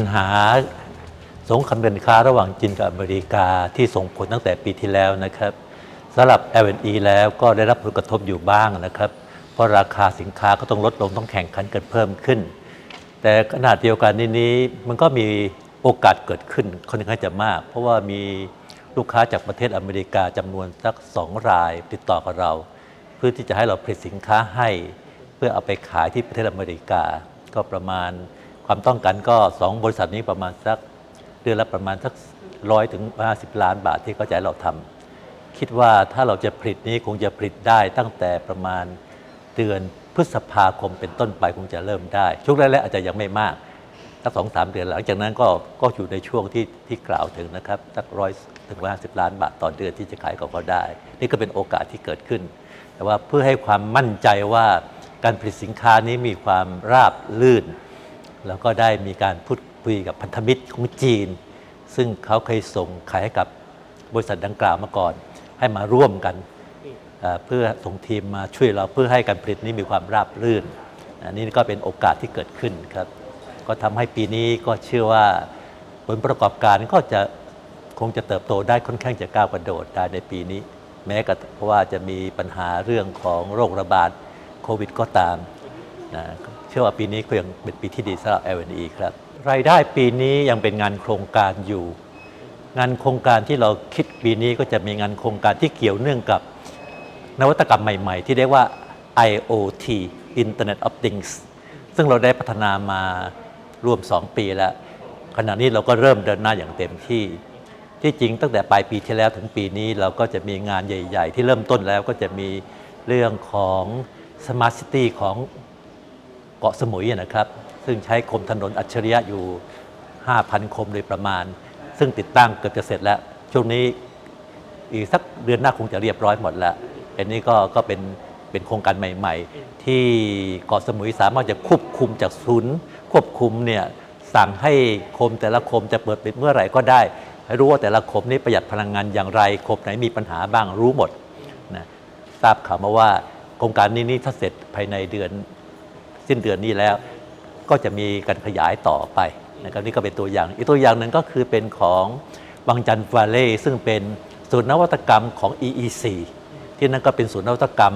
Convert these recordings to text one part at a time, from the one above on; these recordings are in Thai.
ญหาสงครามการค้าระหว่างจีนกับอเมริกาที่ส่งผลตั้งแต่ปีที่แล้วนะครับสำหรับ L&E แล้วก็ได้รับผลกระทบอยู่บ้างนะครับ เพราะราคาสินค้าก็ต้องลดลงต้องแข่งขันกันเพิ่มขึ้น แต่ขนาดเดียวกันนี้นี้มันก็มีโอกาสเกิดขึ้นค่อนข้างจะมาก เพราะว่ามีลูกค้าจากประเทศอเมริกาจำนวนสักสองรายติดต่อกับเรา เพื่อที่จะให้เราผลิตสินค้าให้ เพื่อเอาไปขายที่ประเทศอเมริกา ก็ประมาณ ความต้องการก็ 2 บริษัทนี้ประมาณสักเดือนละประมาณสักร้อยถึง50ล้านบาทที่เขาจะให้เราทำคิดว่าถ้าเราจะผลิตนี้คงจะผลิตได้ตั้งแต่ประมาณเดือนพฤษภาคมเป็นต้นไปคงจะเริ่มได้ ช่วงแรกๆอาจจะยังไม่มากสักสองสามเดือนหลังจากนั้นก็ก็อยู่ในช่วงที่ที่กล่าวถึงนะครับสักร้อยถึงร้อยสิบล้านบาทต่อเดือนที่จะขายกับเขาได้ นี่ก็เป็นโอกาสที่เกิดขึ้น แต่ว่าเพื่อให้ความมั่นใจว่าการผลิตสินค้านี้มีความราบลื่น แล้วก็ได้มีการพูดคุยกับพันธมิตรของจีน ซึ่งเขาเคยส่งขายให้กับบริษัทดังกล่าวมาก่อน ให้มาร่วมกันเพื่อส่งทีมมาช่วยเราเพื่อให้การผลิตนี้มีความราบรื่นอันนี้ก็เป็นโอกาสที่เกิดขึ้นครับ ก็ทำให้ปีนี้ก็เชื่อว่าผลประกอบการก็จะคงจะเติบโตได้ค่อนข้างจะก้าวกระโดดได้ในปีนี้ แม้กับเพราะว่าจะมีปัญหาเรื่องของโรคระบาดโควิดก็ตาม นะเชื่อว่าปีนี้ก็ยังเป็นปีที่ดีสำหรับ L&E ครับรายได้ปีนี้ยังเป็นงานโครงการอยู่ งานโครงการที่เราคิดปีนี้ก็จะมีงานโครงการที่เกี่ยวเนื่องกับนวัตกรรมใหม่ ๆ ที่เรียกว่า IoT Internet of Things ซึ่งเราได้พัฒนามารวม 2 ปีแล้ว ขณะนี้เราก็เริ่มเดินหน้าอย่างเต็มที่ ที่จริงตั้งแต่ปลายปีที่แล้วถึงปีนี้เราก็จะมีงานใหญ่ ๆ ที่เริ่มต้นแล้วก็จะมีเรื่องของ Smart City ของ เกาะสมุยนะครับ ซึ่งใช้คมถนนอัจฉริยะอยู่ 5,000 คมโดยประมาณ ซึ่งติดตั้งเกือบจะเสร็จแล้ว ช่วงนี้อีกสักเดือนหน้าคงจะเรียบร้อยหมดแล้วอันนี้ก็ก็เป็นเป็นโครงการใหม่ ๆ ที่เกาะสมุยสามารถจะควบคุมจากศูนย์ควบคุมเนี่ยสั่งให้คมแต่ละคมจะเปิดปิดเมื่อไหร่ก็ได้ ให้รู้ว่าแต่ละคมนี้ประหยัดพลังงานอย่างไรคมไหนมีปัญหาบ้างรู้หมดนะทราบข่าวมาว่าโครงการนี้นี่ถ้าเสร็จภายในเดือน สิ้นเดือนนี้แล้ว ก็จะมีการขยายต่อไปนะครับนี่ก็เป็นตัวอย่าง อีกตัวอย่างหนึ่งก็คือเป็นของบางจันทร์วาเล่ซึ่งเป็นศูนย์นวัตกรรมของ EEC ที่นั่นก็เป็นศูนย์นวัตกรรม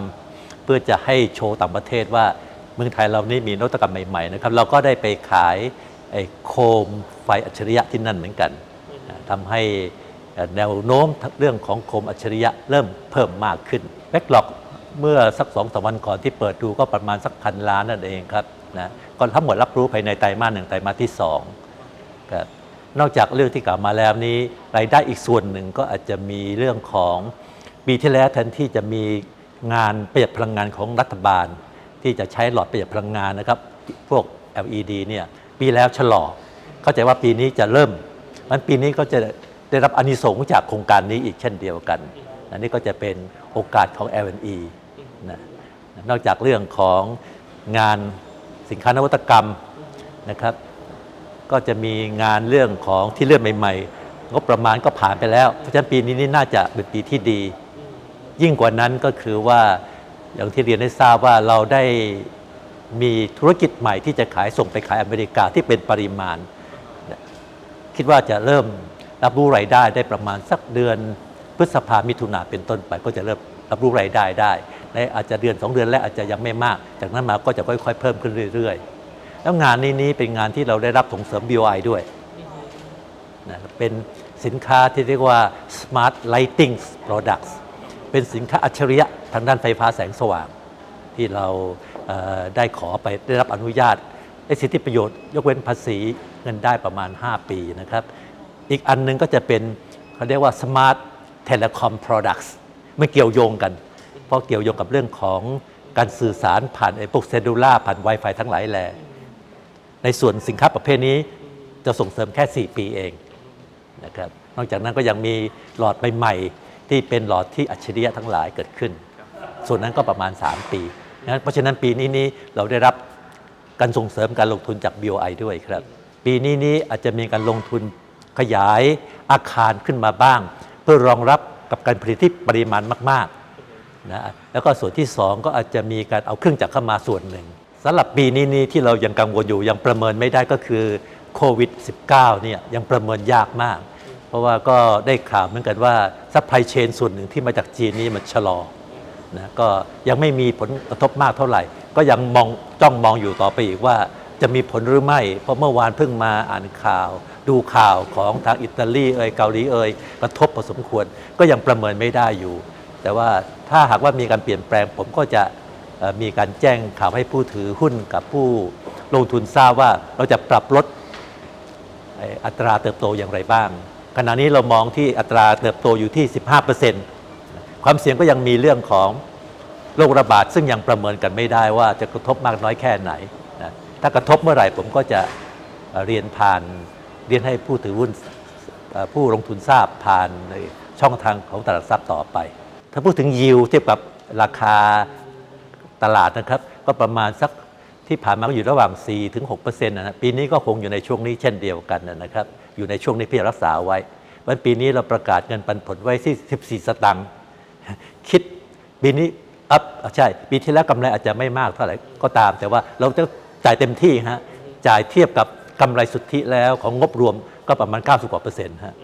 เพื่อจะให้โชว์ต่างประเทศว่าเมืองไทยเรานี่มีนวัตกรรมใหม่ๆนะครับเราก็ได้ไปขายไอ้โคมไฟอัจฉริยะที่นั่นเหมือนกันนะทำให้แนวโน้มเรื่องของโคมอัจฉริยะเริ่มเพิ่มมากขึ้นแบ็กหลอก เมื่อสักสองสามวันก่อนที่เปิดดูก็ประมาณสักพันล้านนั่นเองครับนะก็ทั้งหมดรับรู้ภายในไตรมาสหนึ่งไตรมาสที่สองครับนอกจากเรื่องที่กล่าวมาแล้วนี้รายได้อีกส่วนหนึ่งก็อาจจะมีเรื่องของปีที่แล้วแทนที่จะมีงานประหยัดพลังงานของรัฐบาล ที่จะใช้หลอดประหยัดพลังงานนะครับ พวก LED เนี่ยปีแล้วชะลอ เข้าใจว่าปีนี้จะเริ่มมันปีนี้ก็จะได้รับอนิสงส์จากโครงการนี้อีกเช่นเดียวกัน อันนี้ก็จะเป็นโอกาสของ L&E นะนอกจากเรื่องของงานสินค้านวัตกรรมนะครับ ก็จะมีงานเรื่องของที่เลื่อนใหม่ๆ งบประมาณก็ผ่านไปแล้ว เพราะฉะนั้นปีนี้นี่น่าจะเป็นปีที่ดี ยิ่งกว่านั้นก็คือว่าอย่างที่เรียนให้ทราบว่าเราได้มีธุรกิจใหม่ที่จะขายส่งไปขายอเมริกาที่เป็นปริมาณ คิดว่าจะเริ่มรับรู้รายได้ได้ประมาณสักเดือนพฤษภามิถุนาเป็นต้นไปก็จะเริ่ม รับรู้รายได้ได้ในอาจจะเดือน 2 เดือนแรกอาจจะยังไม่มาก จากนั้นมาก็จะค่อยๆ เพิ่มขึ้นเรื่อย ๆ แล้วงานนี้นี้เป็นงานที่เราได้รับส่งเสริม BOI ด้วยนะเป็นสินค้าที่เรียกว่า Smart Lighting Products เป็นสินค้าอัจฉริยะทางด้านไฟฟ้าแสงสว่าง ที่เราเได้ขอไปได้รับอนุญาตได้สิทธิประโยชน์ ยกเว้นภาษีเงินได้ประมาณ 5 ปีนะครับ อีกอันหนึงก็จะเป็นเขาเรียกว่า Smart Telecom Products ไม่เกี่ยวโยงกัน เพราะเกี่ยวโยงกับเรื่องของการสื่อสารผ่านไอ้พวกเซลลูล่าผ่าน Wi-Fi ทั้งหลายแหล่ในส่วนสินค้าประเภทนี้จะส่งเสริมแค่ 4 ปีเองนะครับนอกจากนั้นก็ยังมีหลอดใหม่ๆที่เป็นหลอดที่อัจฉริยะทั้งหลายเกิดขึ้น ส่วนนั้นก็ประมาณ 3 ปีนะเพราะฉะนั้นปีนี้นี้เราได้รับการส่งเสริมการลงทุนจาก BOI ด้วยครับ ปีนี้นี้อาจจะมีการลงทุนขยายอาคารขึ้นมาบ้าง เพื่อรองรับ กับการผลิตที่ปริมาณมากๆนะแล้วก็ส่วนที่ 2 ก็อาจจะมีการเอาเครื่องจักรเข้ามาส่วนหนึ่งสำหรับปีนี้นี้ที่เรายังกังวลอยู่ยังประเมินไม่ได้ก็คือโควิด -19 เนี่ยยังประเมินยากมาก เพราะว่าก็ได้ข่าวเหมือนกันว่าซัพพลายเชนส่วนหนึ่งที่มาจากจีนนี่มันชะลอนะก็ยังไม่มีผลกระทบมากเท่าไหร่ ก็ยังมองจ้องมองอยู่ต่อไปอีกว่าจะมีผลหรือไม่ เพราะเมื่อวานเพิ่งมาอ่านข่าว ดูข่าวของทางอิตาลีเอ่ยเกาหลีเอ่ยกระทบพอสมควร ก็ยังประเมินไม่ได้อยู่ แต่ว่าถ้าหากว่ามีการเปลี่ยนแปลง ผมก็จะมีการแจ้งข่าวให้ผู้ถือหุ้นกับผู้ลงทุนทราบว่าเราจะปรับลดอัตราเติบโตอย่างไรบ้าง ขณะนี้เรามองที่อัตราเติบโตอยู่ที่ 15%ความเสี่ยงก็ยังมีเรื่องของโรคระบาดซึ่งยังประเมินกันไม่ได้ว่าจะกระทบมากน้อยแค่ไหนนะถ้ากระทบเมื่อไหร่ผมก็จะเรียนผ่าน เรียนให้ผู้ถือหุ้นผู้ลงทุนทราบผ่านในช่องทางของตลาดทรัพย์ต่อไป ถ้าพูดถึงยิวเทียบกับราคาตลาดนะครับ ก็ประมาณสักที่ผ่านมาก็อยู่ระหว่าง 4 ถึง6%นะฮะปีนี้ก็คงอยู่ในช่วงนี้เช่นเดียวกันนะครับ อยู่ในช่วงนี้พี่รักษาไว้วันปีนี้เราประกาศเงินปันผลไว้ที่ 14 สตังค์คิดปีนี้อัพใช่ ปีที่แล้วกำไรอาจจะไม่มากเท่าไหร่ก็ตาม แต่ว่าเราจะจ่ายเต็มที่ฮะจ่ายเทียบกับ กำไรสุทธิแล้วของงบรวมก็ประมาณ 90กว่าเปอร์เซ็นต์ฮะ